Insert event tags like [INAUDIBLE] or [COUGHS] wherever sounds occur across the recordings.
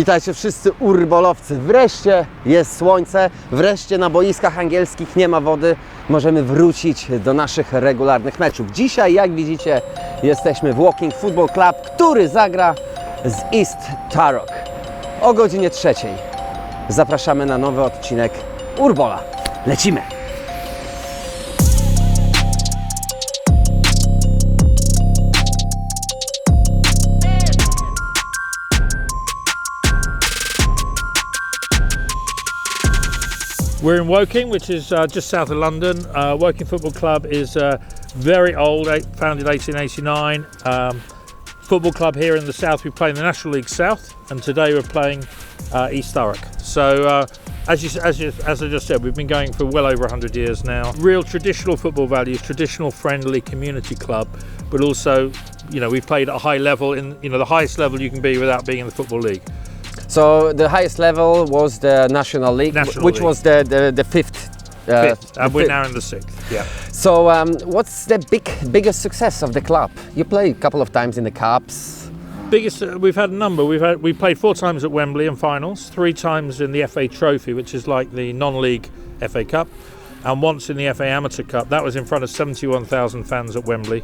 Witajcie wszyscy urbolowcy. Wreszcie jest słońce, wreszcie na boiskach angielskich nie ma wody. Możemy wrócić do naszych regularnych meczów. Dzisiaj, jak widzicie, jesteśmy w Walking Football Club, który zagra z East Tarok o godzinie trzeciej. Zapraszamy na nowy odcinek Urbola. Lecimy! We're in Woking, which is uh, just south of London. Uh, Woking Football Club is uh, very old, founded 1889. Um, football club here in the south. We play in the National League South, and today we're playing uh, East Thurrock. So, uh, as, you, as, you, as I just said, we've been going for well over 100 years now. Real traditional football values, traditional friendly community club, but also, you know, we've played at a high level in, you know, the highest level you can be without being in the Football League. So the highest level was the National League, National which League. was the, the, the fifth. uh, Fifth, and we're fifth. now in the sixth. Yeah. So, um, what's the big biggest success of the club? You played a couple of times in the cups. biggest uh, we've had a number we've had we played four times at Wembley in finals three times in the FA Trophy which is like the non-league FA Cup and once in the FA Amateur Cup that was in front of 71,000 fans at Wembley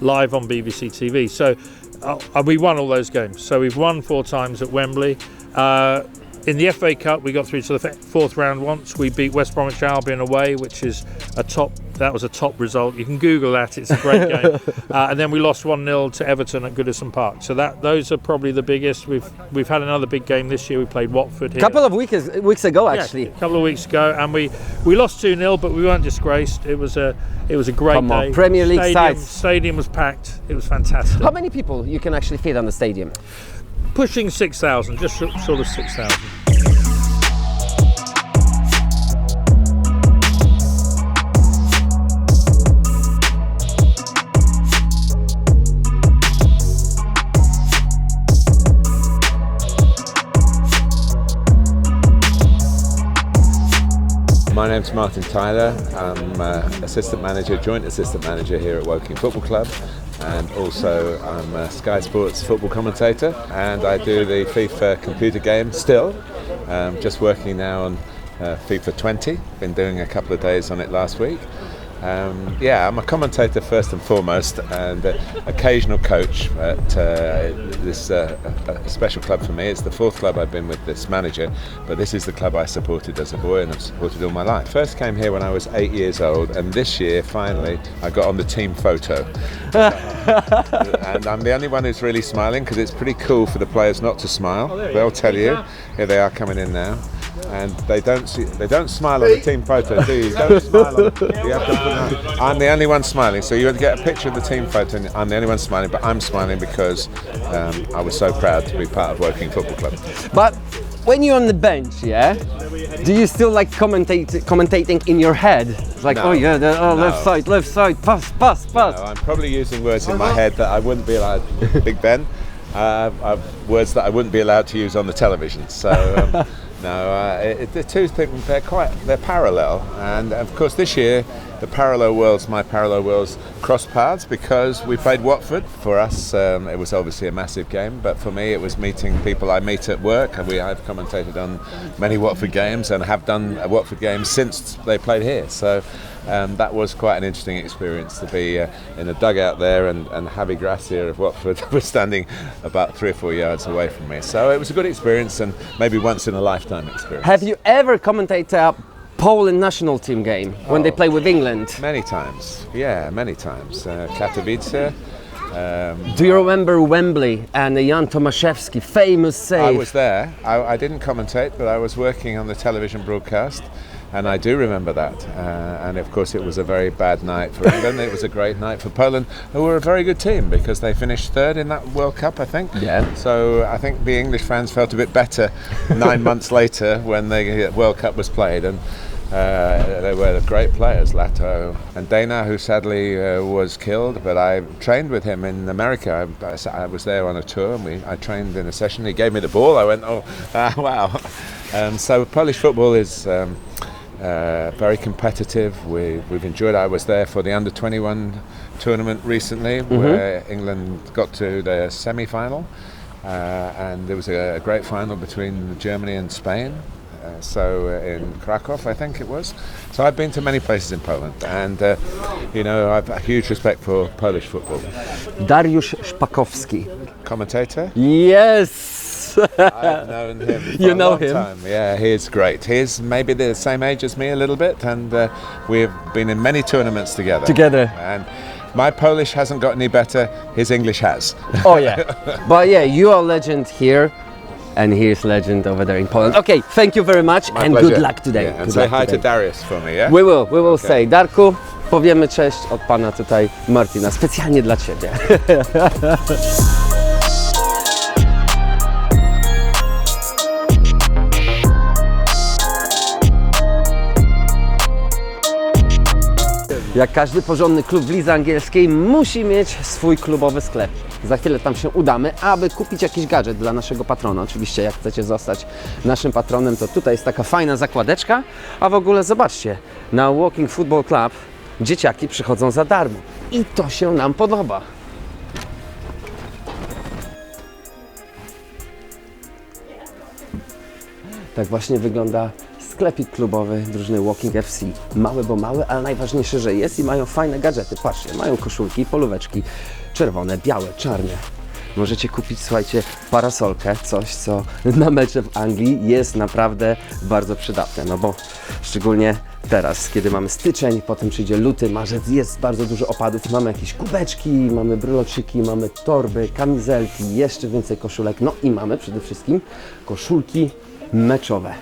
live on BBC TV so uh, we won all those games so we've won four times at Wembley uh, in the FA Cup we got through to the fourth round once. We beat West Bromwich Albion away which is a top that was a top result. You can google that it's a great game. [LAUGHS] Uh, and then we lost 1-0 to Everton at Goodison Park. So that those are probably the biggest. We've we've had another big game this year. We played Watford here. A couple of weeks weeks ago, Yeah, actually. a couple of weeks ago. And we we lost 2-0 but we weren't disgraced. It was a it was a great Come on, day. Premier League stadium, sides. stadium was packed. It was fantastic. How many people you can actually fit on the stadium? Pushing 6,000 just so- sort of 6,000 My name's Martin Tyler. I'm uh, assistant manager, joint assistant manager here at Woking Football Club, and also I'm a Sky Sports football commentator. And I do the FIFA computer game still. Um, just working now on uh, FIFA 20. Been doing a couple of days on it last week. Um, yeah, I'm a commentator first and foremost, and uh, occasional coach at uh, this uh, special club for me. It's the fourth club I've been with this manager, but this is the club I supported as a boy and I've supported all my life. First came here when I was eight years old, and this year finally I got on the team photo. [LAUGHS] and I'm the only one who's really smiling because it's pretty cool for the players not to smile. They'll tell you. Here they are coming in now. And they don't see, they don't smile on the team photo, do you? [LAUGHS] Don't smile. On, you have to I'm the only one smiling, so you get a picture of the team photo, and I'm the only one smiling. But I'm smiling because um, I was so proud to be part of Woking Football Club. But when you're on the bench, yeah, do you still like commentate commentating in your head? It's like, No. oh yeah, the, oh, left side, left side, pass, pass, pass. No, I'm probably using words in my head that I wouldn't be allowed. Big Ben, uh, I've words that I wouldn't be allowed to use on the television. So. Um, [LAUGHS] No, uh, it, the two things they're quite they're parallel, and of course this year the parallel worlds, my parallel worlds, cross paths because we played Watford. For us, um, it was obviously a massive game, but for me, it was meeting people I meet at work, and we I've commentated on many Watford games and have done Watford games since they played here. So um, that was quite an interesting experience to be uh, in a dugout there, and, and Javi Gracia of Watford [LAUGHS] was standing about three or four yards away from me. So it was a good experience, and maybe once in a lifetime experience. Have you ever commentated a Poland national team game when they play with England? Many times, yeah, many times. Uh, Katowice. Um, Do you remember Wembley and Jan Tomaszewski famous save? I was there. I, I didn't commentate, but I was working on the television broadcast, and I do remember that. Uh, and of course, it was a very bad night for England. it was a great night for Poland, who were a very good team because they finished third in that World Cup, I think. Yeah. So I think the English fans felt a bit better [LAUGHS] nine months later when the World Cup was played, and. Uh, they were great players, Lato and Dana, who sadly uh, was killed. But I trained with him in America. I was there on a tour, and we I trained in a session. He gave me the ball. I went, oh, [LAUGHS] wow. Um, so Polish football is um, uh, very competitive. We, we've enjoyed. I was there for the under 21 tournament recently, where England got to the semi-final. uh, and there was a, a great final between Germany and Spain. Uh, so uh, in Krakow, I think it was. So I've been to many places in Poland, and uh, you know I've a huge respect for Polish football. Dariusz Szpakowski. Commentator, Yes! I've [LAUGHS] known him. You know him? Time. Yeah, he's great. He's maybe the same age as me a little bit, and uh, we've been in many tournaments together. Together. And my Polish hasn't got any better. His English has. Oh yeah. [LAUGHS] but yeah, you are legend here. And here's legend over there in Poland. Okay, thank you very much My and pleasure. good luck today. Yeah, and Good say hi today. to Darius for me. Yeah. We will, we will say. Darku, powiemy cześć od pana tutaj Martina, specjalnie dla ciebie. [LAUGHS] Jak każdy porządny klub w lidze angielskiej musi mieć swój klubowy sklep. Za chwilę tam się udamy, aby kupić jakiś gadżet dla naszego patrona. Oczywiście jak chcecie zostać naszym patronem, to tutaj jest taka fajna zakładeczka, a w ogóle zobaczcie, na Walking Football Club dzieciaki przychodzą za darmo. I to się nam podoba. Tak właśnie wygląda sklepik klubowy drużyny Walking FC. Mały, bo mały, ale najważniejsze, że jest i mają fajne gadżety. Patrzcie, mają koszulki, polóweczki czerwone, białe, czarne. Możecie kupić, słuchajcie, parasolkę, coś co na mecze w Anglii jest naprawdę bardzo przydatne, no bo szczególnie teraz, kiedy mamy styczeń, potem przyjdzie luty, marzec, jest bardzo dużo opadów, mamy jakieś kubeczki, mamy bryloczyki, mamy torby, kamizelki, jeszcze więcej koszulek, no i mamy przede wszystkim koszulki meczowe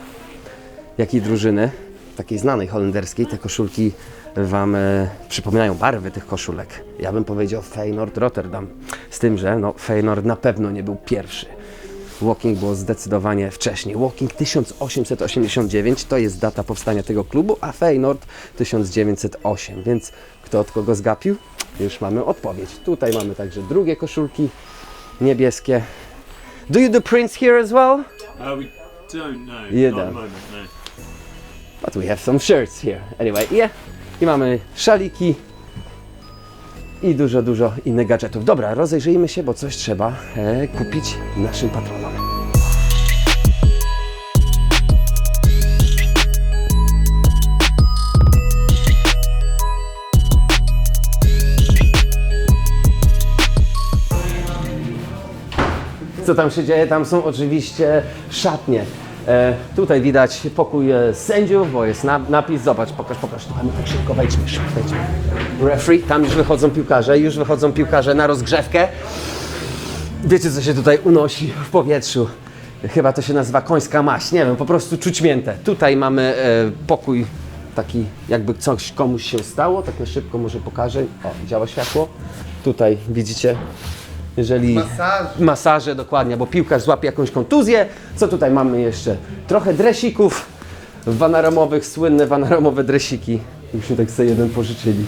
jakiej drużyny, takiej znanej holenderskiej, te koszulki Wam e, przypominają barwy tych koszulek. Ja bym powiedział Feyenoord Rotterdam. Z tym, że no, Feyenoord na pewno nie był pierwszy. Walking było zdecydowanie wcześniej. Walking 1889 to jest data powstania tego klubu, a Feyenoord 1908. Więc kto od kogo zgapił? Już mamy odpowiedź. Tutaj mamy także drugie koszulki niebieskie. Do you do prints here as well? Uh, we don't know. You Not at the moment, no. But we have some shirts here. Anyway, yeah. I mamy szaliki i dużo, dużo innych gadżetów. Dobra, rozejrzyjmy się, bo coś trzeba e, kupić naszym patronom. Co tam się dzieje? Tam są oczywiście szatnie. E, tutaj widać pokój e, sędziów, bo jest na, napis. Zobacz, pokaż, pokaż. Tu mamy tak szybko, wejdźmy, szybko wejdźmy. Referee, tam już wychodzą piłkarze, już wychodzą piłkarze na rozgrzewkę. Wiecie, co się tutaj unosi w powietrzu? Chyba to się nazywa końska maść, nie wiem, po prostu czuć miętę. Tutaj mamy e, pokój taki, jakby coś komuś się stało, tak na szybko może pokażę. O, działa światło. Tutaj widzicie, jeżeli... Masaże. Masaże, dokładnie, bo piłkarz złapie jakąś kontuzję. Co tutaj mamy jeszcze? Trochę dresików wanaromowych, słynne wanaromowe dresiki. Myśmy tak sobie jeden pożyczyli.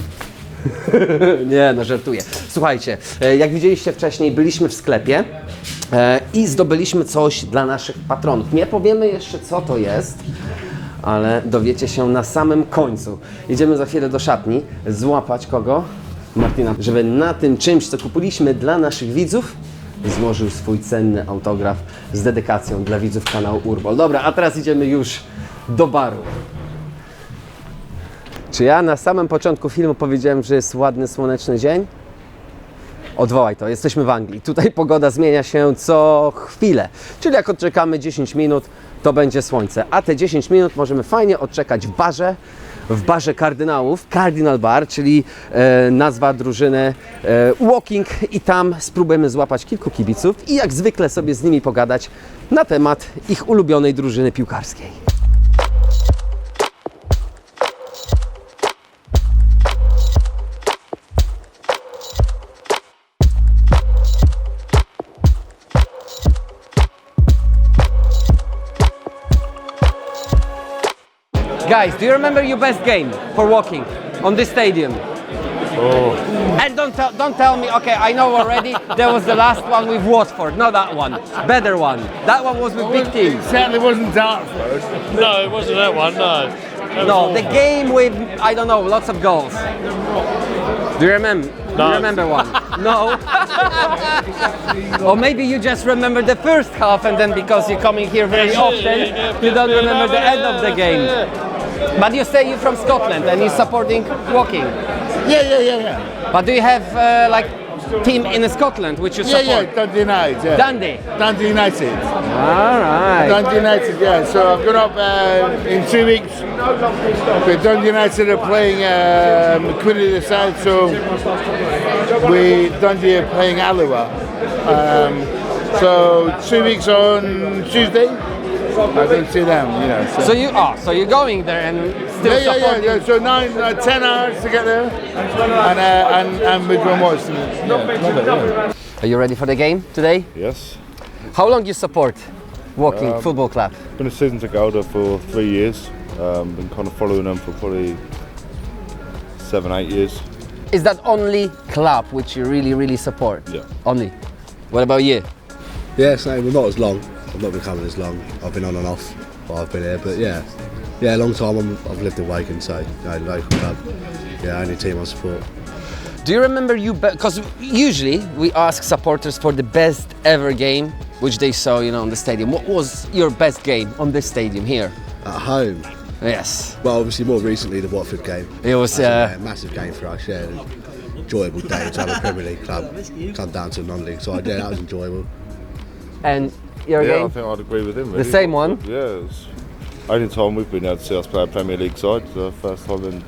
[LAUGHS] Nie, no żartuję. Słuchajcie, e, jak widzieliście wcześniej, byliśmy w sklepie e, i zdobyliśmy coś dla naszych patronów. Nie powiemy jeszcze, co to jest, ale dowiecie się na samym końcu. Idziemy za chwilę do szatni, złapać kogo? Martina, żeby na tym czymś, co kupiliśmy dla naszych widzów, złożył swój cenny autograf z dedykacją dla widzów kanału Urbol. Dobra, a teraz idziemy już do baru. Czy ja na samym początku filmu powiedziałem, że jest ładny, słoneczny dzień? Odwołaj to, jesteśmy w Anglii. Tutaj pogoda zmienia się co chwilę. Czyli jak odczekamy 10 minut, to będzie słońce. A te 10 minut możemy fajnie odczekać w barze, w barze kardynałów, Cardinal Bar, czyli e, nazwa drużyny e, Walking i tam spróbujemy złapać kilku kibiców i jak zwykle sobie z nimi pogadać na temat ich ulubionej drużyny piłkarskiej. Guys, do you remember your best game for walking on this stadium? Oh. And don't tell, don't tell me. Okay, I know already. There was the last one with Watford, not that one. Better one. That one was with big teams. certainly wasn't Dartford. No, it wasn't that one, no. That No, the game with I don't know, lots of goals. Do you remember? You remember one? No. [LAUGHS] or maybe you just remember the first half and then because you're coming here very often, you don't remember the end of the game. But you say you're from Scotland and you're supporting walking. Yeah, yeah, yeah, yeah. But do you have uh, like team in Scotland which you Yeah, support? yeah, Dundee United, yeah. Dundee. Dundee United. All right. Dundee United, yeah. So I've got up uh, in two weeks. The Dundee United are playing um, Queen of the South, so we Dundee are playing Alloa. Um, so two weeks on Tuesday. I don't see them, you know. So, So you are. so you're going there and still yeah, yeah, yeah, yeah. So nine, uh, ten hours to get there, and uh, and and we're going to watch. Yeah, love it, yeah. Are you ready for the game today? Yes. How long you support Walking Um, Football Club? Been a season to Golda for three years. Um, been kind of following them for probably seven, eight years. Is that only club which you really, really support? Yeah. Only. What about you? Yeah, same. Well, not as long. I've not been coming as long. I've been on and off while I've been here, but yeah, yeah, a long time. I'm, I've lived in Waken, so you know, local club. Yeah, only team I support. Do you remember you? Because usually we ask supporters for the best ever game which they saw, you know, on the stadium. What was your best game on this stadium here? At home, Yes, well, obviously more recently the Watford game. it was. Uh, massive game for us. Yeah, enjoyable day to have a Premier League club come down to a non-league side. Yeah, that was enjoyable. and yeah, I think I'd agree with him. Really. same one? Yeah. It's only time we've been able to see us play a Premier League side. The first time in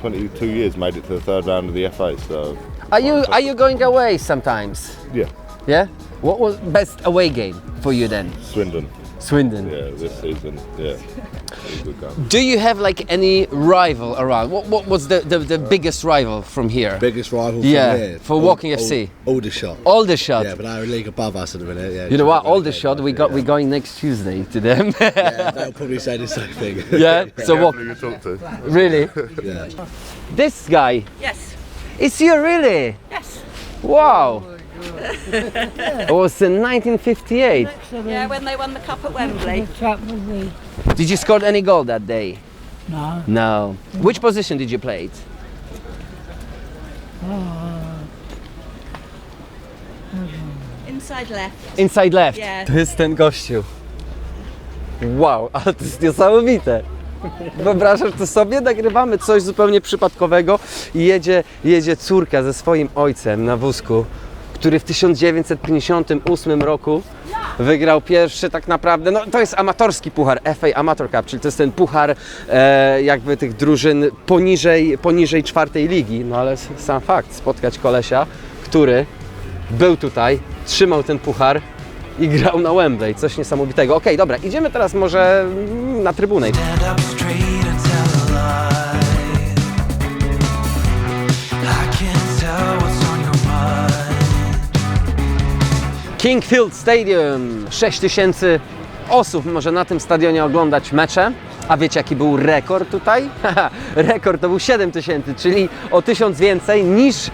22 years made it to the third round of the FA. So Are you are you going away sometimes? yeah, Yeah. What was best away game for you then? Swindon. Swindon. Yeah, this season. Yeah, good game. Do you have like any rival around? What, what was the, the, the biggest rival from here? Biggest rival. Yeah, from here. for Woking FC. Aldershot. Aldershot. Yeah, but they're a league above us at the minute. Yeah, You know what? so we're Aldershot. We got yeah. we going next Tuesday to them. Yeah, [LAUGHS] they'll probably say the same thing. [LAUGHS] yeah. So what? You talk to? Really? yeah. This guy? Yes. It's you really? Yes. Wow. [LAUGHS] it was in 1958. Yeah, when they won the cup at Wembley. Did you score any goal that day? No. No. Which position did you play? It? Inside left. Inside left. Yeah. To jest ten gościu. Wow, [LAUGHS] ale to jest niesamowite. Wyobrażasz to sobie? Nagrywamy coś zupełnie przypadkowego i jedzie, jedzie córka ze swoim ojcem na wózku, który w 1958 roku wygrał pierwszy tak naprawdę, no to jest amatorski puchar, FA Amateur Cup, czyli to jest ten puchar e, jakby tych drużyn poniżej, poniżej czwartej ligi, no ale sam fakt, spotkać kolesia, który był tutaj, trzymał ten puchar i grał na Wembley. Coś niesamowitego. Okej, dobra, idziemy teraz może na trybunę. Kingfield Stadium. 6 tysięcy osób może na tym stadionie oglądać mecze. A wiecie jaki był rekord tutaj? [LAUGHS] Rekord to był 7 tysięcy, czyli o tysiąc więcej niż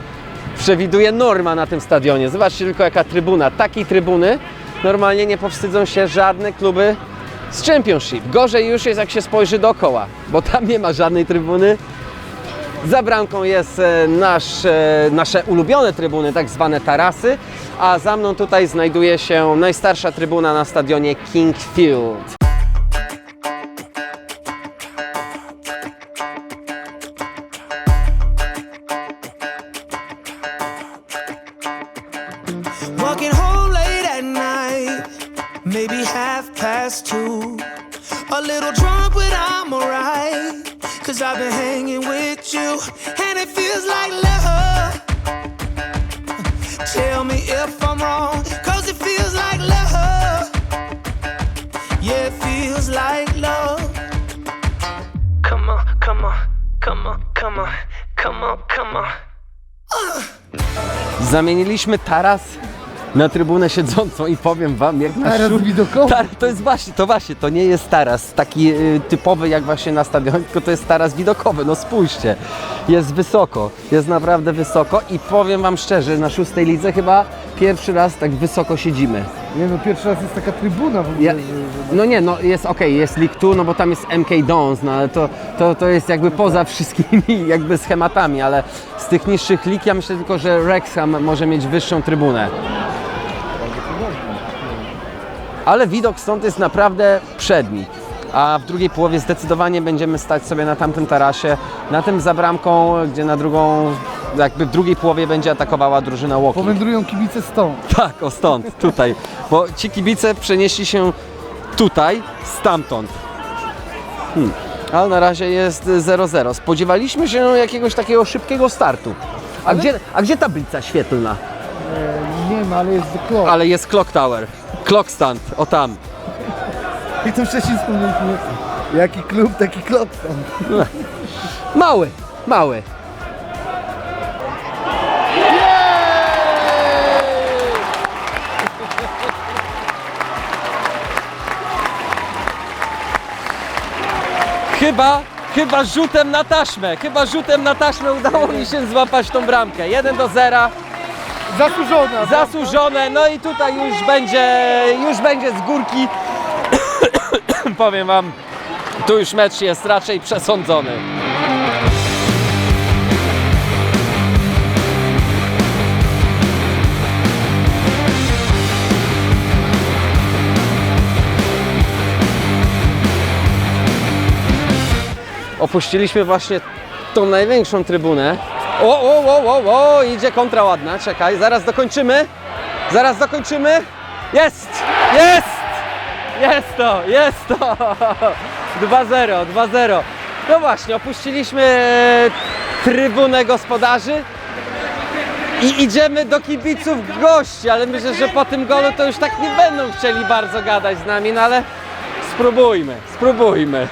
przewiduje norma na tym stadionie. Zobaczcie tylko jaka trybuna. Takiej trybuny normalnie nie powstydzą się żadne kluby z Championship. Gorzej już jest jak się spojrzy dookoła, bo tam nie ma żadnej trybuny. Za bramką jest e, nasz, e, nasze ulubione trybuny, tak zwane tarasy, a za mną tutaj znajduje się najstarsza trybuna na stadionie King Field. Walking home late at night, maybe half past two. A little drunk, but I'm alright. Cause I've been and it feels like love. Tell me if I'm wrong, cause it feels like love. Yeah, it feels like love. Come on, come on, come on, come on, come on, come on. Zamieniliśmy taras na trybunę siedzącą i powiem wam, jak na Taras widokowy. Tar- to jest właśnie, to właśnie, to nie jest taras taki y, typowy jak właśnie na stadionie, tylko to jest taras widokowy, no spójrzcie. Jest wysoko, jest naprawdę wysoko i powiem wam szczerze, na szóstej lidze chyba pierwszy raz tak wysoko siedzimy. Nie no, pierwszy raz jest taka trybuna w ogóle, Ja, że, że... no nie, no jest okej, jest League 2, no bo tam jest MK Dons, no ale to, to, to jest jakby poza wszystkimi [LAUGHS] jakby schematami, ale z tych niższych lig ja myślę tylko, że Wrexham może mieć wyższą trybunę. Ale widok stąd jest naprawdę przedni. A w drugiej połowie zdecydowanie będziemy stać sobie na tamtym tarasie, na tym za bramką, gdzie na drugą, jakby w drugiej połowie będzie atakowała drużyna Woking. Powędrują kibice stąd. [LAUGHS] Tak, o stąd, tutaj. Bo ci kibice przenieśli się tutaj, stamtąd. Hmm. Ale na razie jest 0-0. Spodziewaliśmy się jakiegoś takiego szybkiego startu. A, gdzie, a gdzie tablica świetlna? Ma, ale jest the clock. Ale jest Clock Tower. Clock Stand, o tam. I to wcześniej wspomnieliśmy. Jaki klub, taki clock tam. Mały, mały. Chyba, chyba rzutem na taśmę, chyba rzutem na taśmę udało mi się złapać tą bramkę. 1 do 0, Zasłużona. zasłużone, no i tutaj już będzie, już będzie z górki. [COUGHS] Powiem wam, tu już mecz jest raczej przesądzony. Opuściliśmy właśnie tą największą trybunę. O, o, o, o, o, idzie kontra ładna, czekaj, zaraz dokończymy. Zaraz dokończymy. Jest! Jest! Jest to, jest to! [LAUGHS] 2-0, 2-0. No właśnie, opuściliśmy e, trybunę gospodarzy i idziemy do kibiców gości, ale myślę, że po tym golu to już tak nie będą chcieli bardzo gadać z nami, no ale spróbujmy, spróbujmy.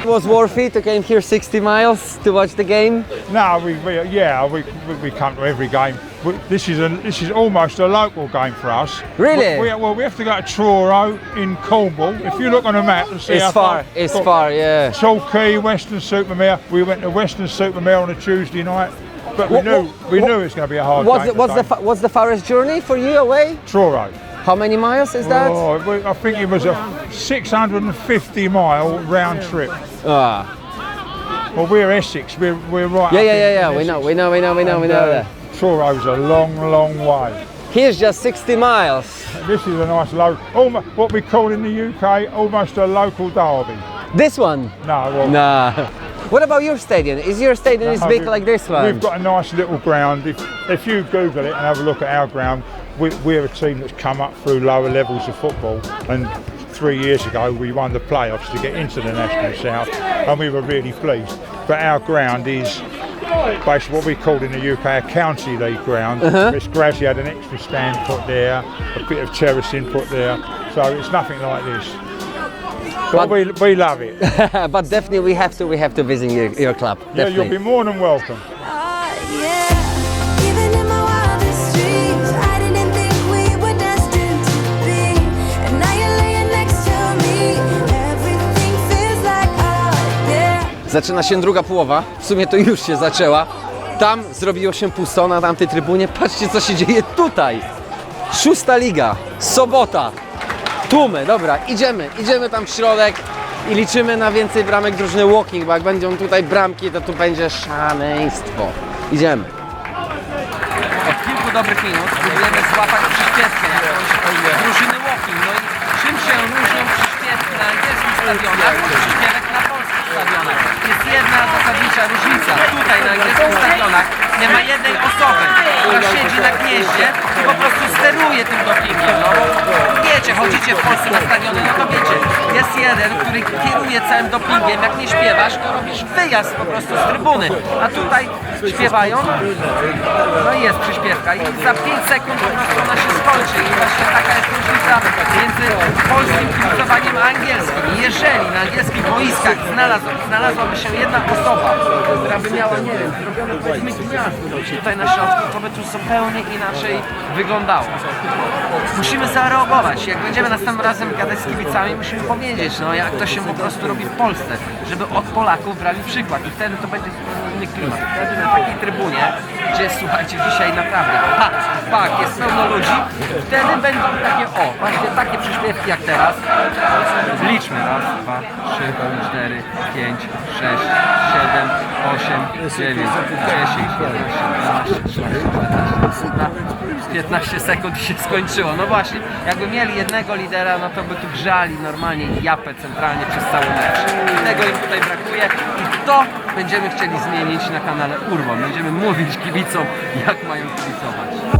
It was worth it to came here 60 miles to watch the game. No, we, we yeah, we, we- come to every game. We, this is a this is almost a local game for us. Really? We, we- well, we have to go to Truro in Cornwall. If you look on the map and see It's how far, it's got far, yeah. Torquay, Western Supermare. We went to Western Supermare on a Tuesday night, but we What- knew what- we what- knew it's going to be a hard What's game. the, what's the what's the farthest journey for you away? Truro? How many miles is that? Oh, I think it was a 650 mile round trip. Ah. Well, we're Essex. We're we're right. Yeah, yeah, yeah, yeah. We know, we know, we know, we know, we know uh, that. Truro's a long, long way. Here's just 60 miles. This is a nice low, almost what we call in the UK almost a local derby. This one? No, well, Nah. [LAUGHS] What about your stadium? Is your stadium as big like this one? We've got a nice little ground. If, if you Google it and have a look at our ground, we, we're a team that's come up through lower levels of football. And three years ago, we won the playoffs to get into the National South, and we were really pleased. But our ground is basically what we call in the UK a county league ground. Uh-huh. It's grassy, had an extra stand put there, a bit of terracing put there, so it's nothing like this. But, But- we, we love it. [LAUGHS] but definitely we have to we have to visit your, your club. Yeah, you'll be more than welcome. Zaczyna się druga połowa. W sumie to już się zaczęła. Tam zrobiło się pusto na tamtej trybunie. Patrzcie co się dzieje tutaj. Szósta liga. Sobota. Tłumy. Dobra, idziemy. Idziemy tam w środek i liczymy na więcej bramek drużyny Walking, bo jak będą tutaj bramki, to tu będzie szaleństwo. Idziemy. Od kilku dobrych minut próbujemy złapać przyśpiewkę jakąś drużyny Walking. No i czym się różnią przyśpiewki na angielskich stadionach od przyśpiewek stadionach? Jest jedna zasadnicza różnica. Tutaj na angielskich stadionach nie ma jednej osoby, która siedzi na gnieździe i po prostu steruje tym dopingiem. No wiecie, chodzicie w Polsce na stadiony, no to wiecie, jest jeden, który kieruje całym dopingiem. Jak nie śpiewasz, to robisz wyjazd po prostu z trybuny. A tutaj śpiewają, no i jest przyśpiewka i za 5 sekund po prostu ona się skończy i właśnie taka jest różnica między polskim kibicowaniem a angielskim. Jeżeli na angielskich boiskach znalazł, znalazłaby się jedna osoba, która by miała, nie wiem, zrobione powiedzmy gniazdo tutaj na środku, to by tu zupełnie inaczej wyglądało. Musimy zareagować. Jak będziemy następnym razem gadać z kibicami, musimy powiedzieć, no jak to się po prostu robi w Polsce, żeby od Polaków brali przykład i wtedy to będzie inny klimat. Wtedy na takiej trybunie, gdzie słuchajcie, dzisiaj naprawdę pak, pak, jest pełno ludzi, wtedy będą takie, o, właśnie takie przyśpiewki jak teraz. Liczmy, raz, dwa, trzy, cztery, pięć, sześć, siedem, osiem, dziewięć, dziesięć, jedenaście, dwanaście, trzynaście, 15 sekund i się skończyło. No właśnie, jakby mieli jednego lidera, no to by tu grzali normalnie japę centralnie przez cały mecz. I tego im tutaj brakuje i to będziemy chcieli zmienić na kanale Urban. Będziemy mówić kibicom, jak mają kibicować.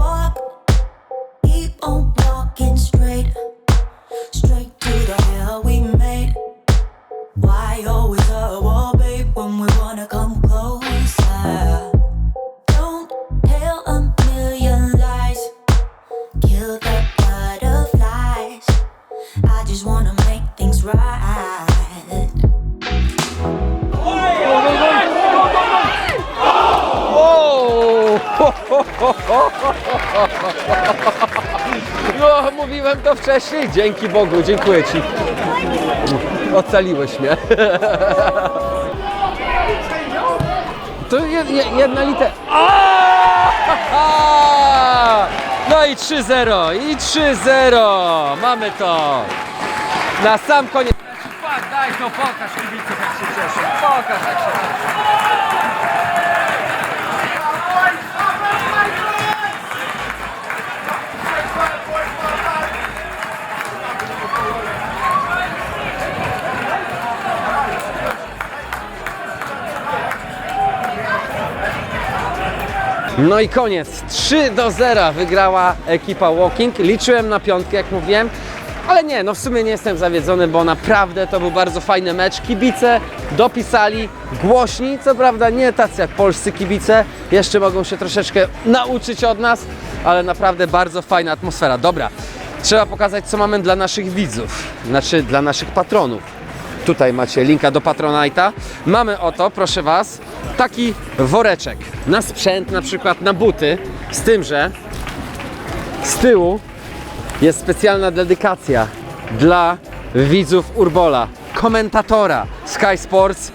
Dzięki Bogu, dziękuję Ci. Ocaliłeś mnie. To jed, jed, jedna litera. No i 3-0, i 3-0. Mamy to. Na sam koniec. Daj to, pokaż kibicom jak się. Pokaż jak się. No i koniec. 3 do 0 wygrała ekipa Walking. Liczyłem na piątkę, jak mówiłem. Ale nie, no w sumie nie jestem zawiedzony, bo naprawdę to był bardzo fajny mecz. Kibice dopisali głośni, co prawda nie tacy jak polscy kibice, jeszcze mogą się troszeczkę nauczyć od nas, ale naprawdę bardzo fajna atmosfera. Dobra, trzeba pokazać co mamy dla naszych widzów, znaczy dla naszych patronów. Tutaj macie linka do Patronite'a. Mamy oto, proszę Was, taki woreczek na sprzęt, na przykład na buty, z tym, że z tyłu jest specjalna dedykacja dla widzów Urbola, komentatora Sky Sports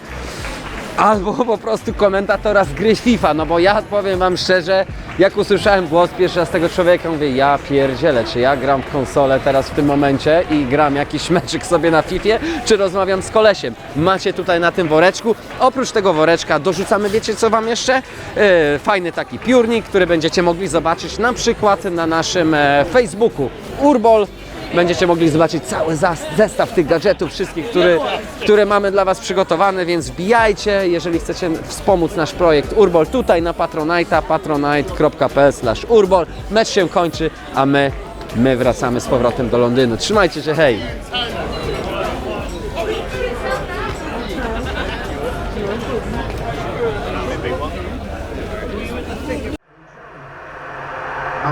albo po prostu komentatora z gry FIFA, no bo ja powiem Wam szczerze, jak usłyszałem głos pierwszy raz tego człowieka, mówię, ja pierdzielę, czy ja gram w konsolę teraz w tym momencie i gram jakiś [LAUGHS] meczyk sobie na FIFA, czy rozmawiam z kolesiem. Macie tutaj na tym woreczku, oprócz tego woreczka dorzucamy, wiecie co Wam jeszcze? Yy, fajny taki piórnik, który będziecie mogli zobaczyć na przykład na naszym e, Facebooku Urbol, Będziecie mogli zobaczyć cały zestaw tych gadżetów, wszystkich, który, które mamy dla Was przygotowane, więc wbijajcie, jeżeli chcecie wspomóc nasz projekt Urbol tutaj na Patronite'a, patronite.pl urbol. Mecz się kończy, a my, my wracamy z powrotem do Londynu. Trzymajcie się, hej!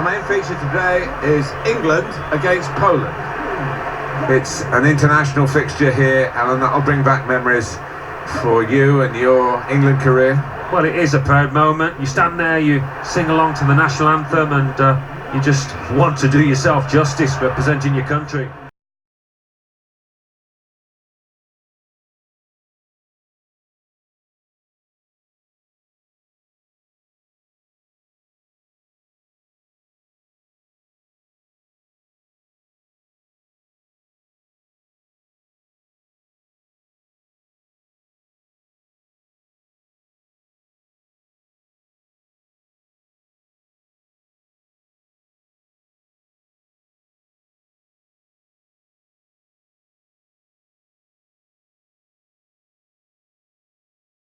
Main feature today is England against Poland. It's an international fixture here, and that'll bring back memories for you and your England career. Well, it is a proud moment. You stand there, you sing along to the national anthem, and uh, you just want to do yourself justice representing your country.